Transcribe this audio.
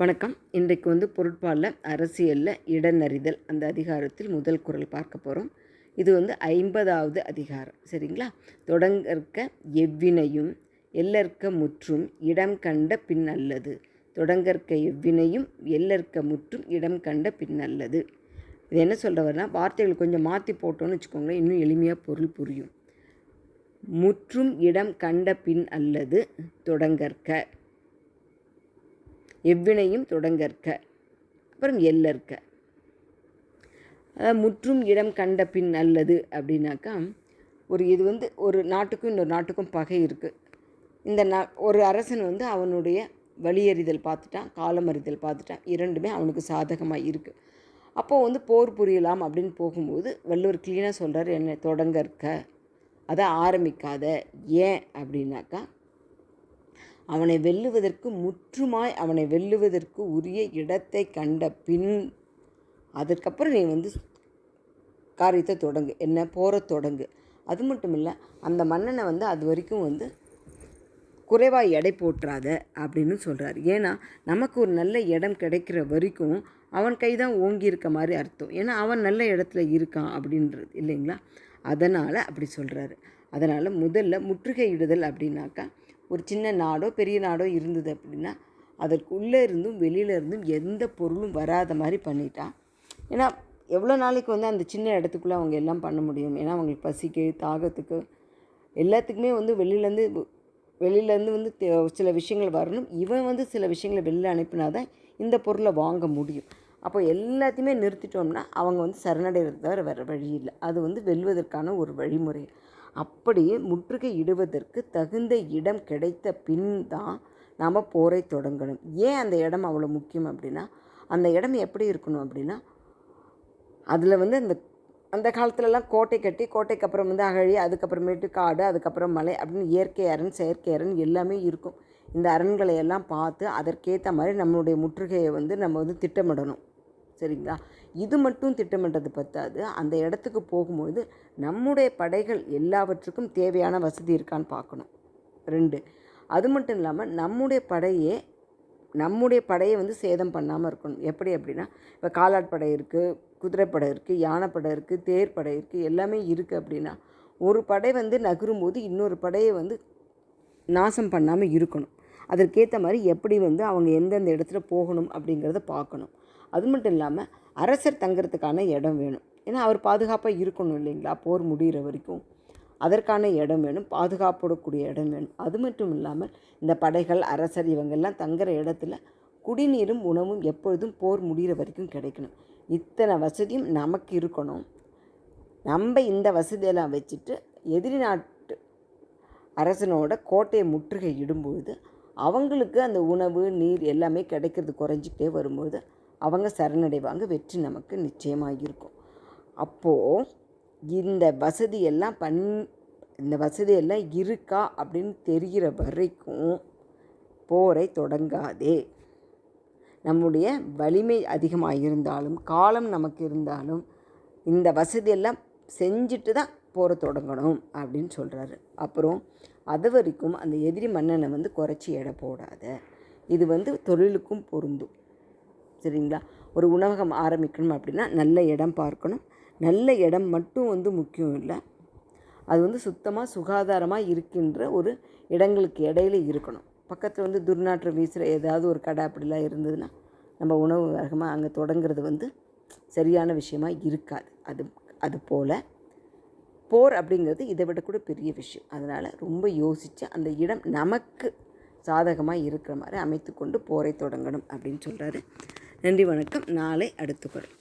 வணக்கம். இன்றைக்கு வந்து பொருட்பாலில் அரசியலில் இடநறிதல் அந்த அதிகாரத்தில் முதல் குரல் பார்க்க போகிறோம் இது வந்து ஐம்பதாவது அதிகாரம். சரிங்களா? தொடங்கற்க எவ்வினையும் எல்லற்க முற்றும் இடம் கண்ட பின் அல்லது. தொடங்கற்க எவ்வினையும் எல்லற்க முற்றும் இடம் கண்ட பின் அல்லது. இது என்ன சொல்கிறவர்னா வார்த்தைகள் கொஞ்சம் மாற்றி போட்டோன்னு வச்சுக்கோங்களேன் இன்னும் எளிமையாக பொருள் புரியும். முற்றும் இடம் கண்ட பின் அல்லது தொடங்கற்க. எவ்வினையும் தொடங்கற்க. அப்புறம் எல்லற்க. அதாவது முற்றும் இடம் கண்ட பின் நல்லது அப்படின்னாக்கா ஒரு இது வந்து ஒரு நாட்டுக்கும் இன்னொரு நாட்டுக்கும் பகை இருக்குது இந்த நா ஒரு அரசன் வந்து அவனுடைய வழியறிதல் பார்த்துட்டான் காலமறிதல் பார்த்துட்டான் இரண்டுமே அவனுக்கு சாதகமாக இருக்குது அப்போது வந்து போர் புரியலாம் அப்படின்னு போகும்போது வள்ளுவர் க்ளீனாக சொல்கிறார் என்ன தொடங்கற்க. அதை ஆரம்பிக்காத. ஏன்? அப்படின்னாக்கா அவனை வெல்லுவதற்கு முற்றுமாய் அவனை வெல்லுவதற்கு உரிய இடத்தை கண்ட பின் அதற்கப்புறம் நீ வந்து காரியத்தை தொடங்கு. என்ன? போகிற தொடங்கு. அது மட்டும் இல்லை அந்த மன்னனை வந்து அது வரைக்கும் வந்து குறைவாக எடை போட்டுறாத அப்படின்னு சொல்கிறார் ஏன்னா நமக்கு ஒரு நல்ல இடம் கிடைக்கிற வரைக்கும் அவன் கை தான் ஓங்கி இருக்க மாதிரி அர்த்தம். ஏன்னா அவன் நல்ல இடத்துல இருக்கான் அப்படின்றது இல்லைங்களா? அதனால் அப்படி சொல்கிறாரு அதனால் முதல்ல முற்றுகையிடுதல் அப்படின்னாக்கா ஒரு சின்ன நாடோ பெரிய நாடோ இருந்தது அப்படின்னா அதற்குள்ளே இருந்தும் வெளியில் இருந்தும் எந்த பொருளும் வராத மாதிரி பண்ணிட்டான். ஏன்னா எவ்வளோ நாளைக்கு வந்து அந்த சின்ன இடத்துக்குள்ளே அவங்க எல்லாம் பண்ண முடியும்? ஏன்னா அவங்களுக்கு பசிக்கு தாகத்துக்கு எல்லாத்துக்குமே வந்து வெளியிலேருந்து வெளியிலேருந்து வந்து சில விஷயங்கள் வரணும். இவன் வந்து சில விஷயங்களை வெளியில் அனுப்பினா தான் இந்த பொருளை வாங்க முடியும். அப்போ எல்லாத்தையுமே நிறுத்திட்டோம்னா அவங்க வந்து சரணடைகிறது தவிர வேறு வழி இல்லை. அது வந்து வெல்வதற்கான ஒரு வழிமுறை. அப்படி முற்றுகை இடுவதற்கு தகுந்த இடம் கிடைத்த பின் தான் நாம் போரை தொடங்கணும். ஏன் அந்த இடம் அவ்வளோ முக்கியம் அப்படின்னா அந்த இடம் எப்படி இருக்கணும் அப்படின்னா அதில் வந்து அந்த அந்த காலத்துலலாம் கோட்டை கட்டி கோட்டைக்கு அப்புறம் வந்து அகழி அதுக்கப்புறமேட்டு காடு அதுக்கப்புறம் மலை அப்படின்னு இயற்கை அரண் செயற்கை அரண் எல்லாமே இருக்கும். இந்த அரண்களை எல்லாம் பார்த்து அதற்கேற்ற மாதிரி நம்மளுடைய முற்றுகையை வந்து நம்ம வந்து திட்டமிடணும். சரிங்களா? இது மட்டும் திட்டமிட்டது பத்தாது. அந்த இடத்துக்கு போகும்பொழுது நம்முடைய படைகள் எல்லாவற்றுக்கும் தேவையான வசதி இருக்கான்னு பார்க்கணும். ரெண்டு அது மட்டும் இல்லாமல் நம்முடைய படையே நம்முடைய படையை வந்து சேதம் பண்ணாமல் இருக்கணும். எப்படி அப்படின்னா இப்போ காலாட்படை இருக்குது குதிரைப்படை இருக்குது யானைப்படை இருக்குது தேர்ப்படை இருக்குது எல்லாமே இருக்குது அப்படின்னா ஒரு படை வந்து நகரும்போது இன்னொரு படையை வந்து நாசம் பண்ணாமல் இருக்கணும். அதற்கேற்ற மாதிரி எப்படி வந்து அவங்க எந்தெந்த இடத்துல போகணும் அப்படிங்கிறத பார்க்கணும். அது மட்டும் இல்லாமல் அரசர் தங்கிறதுக்கான இடம் வேணும். ஏன்னா அவர் பாதுகாப்பாக இருக்கணும் இல்லைங்களா? போர் முடிகிற வரைக்கும். அதற்கான இடம் வேணும். பாதுகாப்போடக்கூடிய இடம் வேணும். அது மட்டும் இல்லாமல் இந்த படைகள் அரசர் இவங்கெல்லாம் தங்குற இடத்துல குடிநீரும் உணவும் எப்பொழுதும் போர் முடிகிற வரைக்கும் கிடைக்கணும். இத்தனை வசதியும் நமக்கு இருக்கணும். நம்ம இந்த வசதியெல்லாம் வச்சுட்டு எதிரி நாட்டு அரசனோட கோட்டையை முற்றுகை இடும்பொழுது அவங்களுக்கு அந்த உணவு நீர் எல்லாமே கிடைக்கிறது குறைஞ்சிக்கிட்டே வரும்பொழுது அவங்க சரணடைவாங்க வெற்றி நமக்கு நிச்சயமாக இருக்கும் அப்போது இந்த வசதியெல்லாம் பண் இந்த வசதியெல்லாம் இருக்கா அப்படின்னு தெரிகிற வரைக்கும் போரை தொடங்காதே. நம்முடைய வலிமை அதிகமாக இருந்தாலும் காலம் நமக்கு இருந்தாலும் இந்த வசதியெல்லாம் செஞ்சுட்டு தான் போரை தொடங்கணும் அப்படின்னு சொல்கிறாரு அப்புறம் அது வரைக்கும் அந்த எதிரி மன்னனை வந்து குறைச்சி எடை போடாத. இது வந்து தொழிலுக்கும் பொருந்தும். சரிங்களா? ஒரு உணவகம் ஆரம்பிக்கணும் அப்படின்னா நல்ல இடம் பார்க்கணும். நல்ல இடம் மட்டும் வந்து முக்கியம் இல்லை. அது வந்து சுத்தமாக சுகாதாரமாக இருக்கின்ற ஒரு இடங்களுக்கு இடையில இருக்கணும். பக்கத்தில் வந்து துர்நாற்றம் வீசுகிற ஏதாவது ஒரு கடை அப்படிலாம் இருந்ததுன்னா நம்ம உணவு வேகமாக அங்கே தொடங்குறது வந்து சரியான விஷயமாக இருக்காது. அது அது போல். போர் அப்படிங்கிறது இதை விட கூட பெரிய விஷயம். அதனால் ரொம்ப யோசித்து அந்த இடம் நமக்கு சாதகமாக இருக்கிற மாதிரி அமைத்து கொண்டு போரை தொடங்கணும் அப்படின்னு சொல்கிறாரு நன்றி வணக்கம். நாளை அடுத்து குரல்